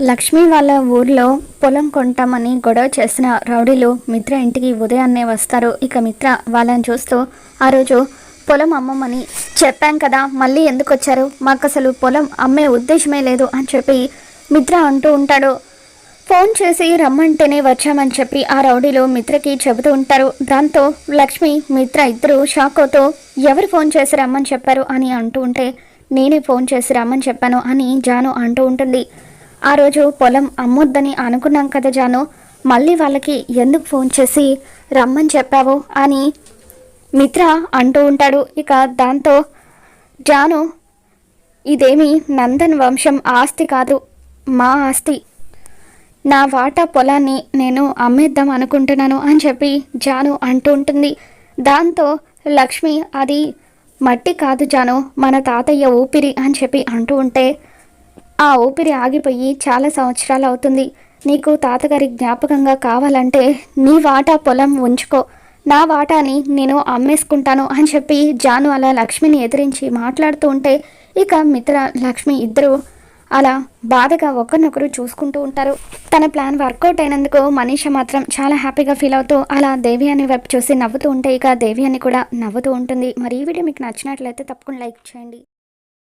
లక్ష్మి వాళ్ళ ఊర్లో పొలం కొంటామని గొడవ చేసిన రౌడీలు మిత్ర ఇంటికి ఉదయాన్నే వస్తారు. ఇక మిత్ర వాళ్ళని చూస్తూ ఆ రోజు పొలం అమ్మమని చెప్పాం కదా మళ్ళీ ఎందుకు వచ్చారు? మాకు అసలు పొలం అమ్మే ఉద్దేశమే లేదు అని చెప్పి మిత్ర అంటూ ఉంటాడు. ఫోన్ చేసి రమ్మంటేనే వచ్చామని చెప్పి ఆ రౌడీలు మిత్రకి చెబుతూ ఉంటారు. దాంతో లక్ష్మి మిత్ర ఇద్దరు షాక్ అవుతూ ఎవరు ఫోన్ చేసి రమ్మని చెప్పారు? అని అంటూ ఉంటే నేనే ఫోన్ చేసి రమ్మని చెప్పాను అని జాను అంటూ ఉంటుంది. ఆ రోజు పొలం అమ్మొద్దని అనుకున్నాం కదా జాను. మళ్ళీ వాళ్ళకి ఎందుకు ఫోన్ చేసి రమ్మని చెప్పావు అని మిత్ర అంటూ ఉంటాడు. ఇక దాంతో జాను ఇదేమి నందన్ వంశం ఆస్తి కాదు మా ఆస్తి. నా వాటా పొలాన్ని నేను అమ్మేద్దాం అనుకుంటున్నాను అని చెప్పి జాను అంటూ ఉంటుంది. దాంతో లక్ష్మి అది మట్టి కాదు జాను మన తాతయ్య ఊపిరి అని చెప్పి అంటూ ఉంటే ఆ ఊపిరి ఆగిపోయి చాలా సంవత్సరాలు అవుతుంది. నీకు తాతగారి జ్ఞాపకంగా కావాలంటే నీ వాటా పొలం ఉంచుకో. నా వాటాని నేను అమ్మేసుకుంటాను అని చెప్పి జాను అలా లక్ష్మిని ఎదిరించి మాట్లాడుతూ ఉంటే ఇక మిత్ర లక్ష్మి ఇద్దరు అలా బాధగా ఒకరినొకరు చూసుకుంటూ ఉంటారు. తన ప్లాన్ వర్కౌట్ అయినందుకు మనీష మాత్రం చాలా హ్యాపీగా ఫీల్ అవుతూ అలా దేవి అని వైపు చూసి నవ్వుతూ ఉంటే ఇక దేవి అని కూడా నవ్వుతూ ఉంటుంది. మరి ఈ వీడియో మీకు నచ్చినట్లయితే తప్పకుండా లైక్ చేయండి.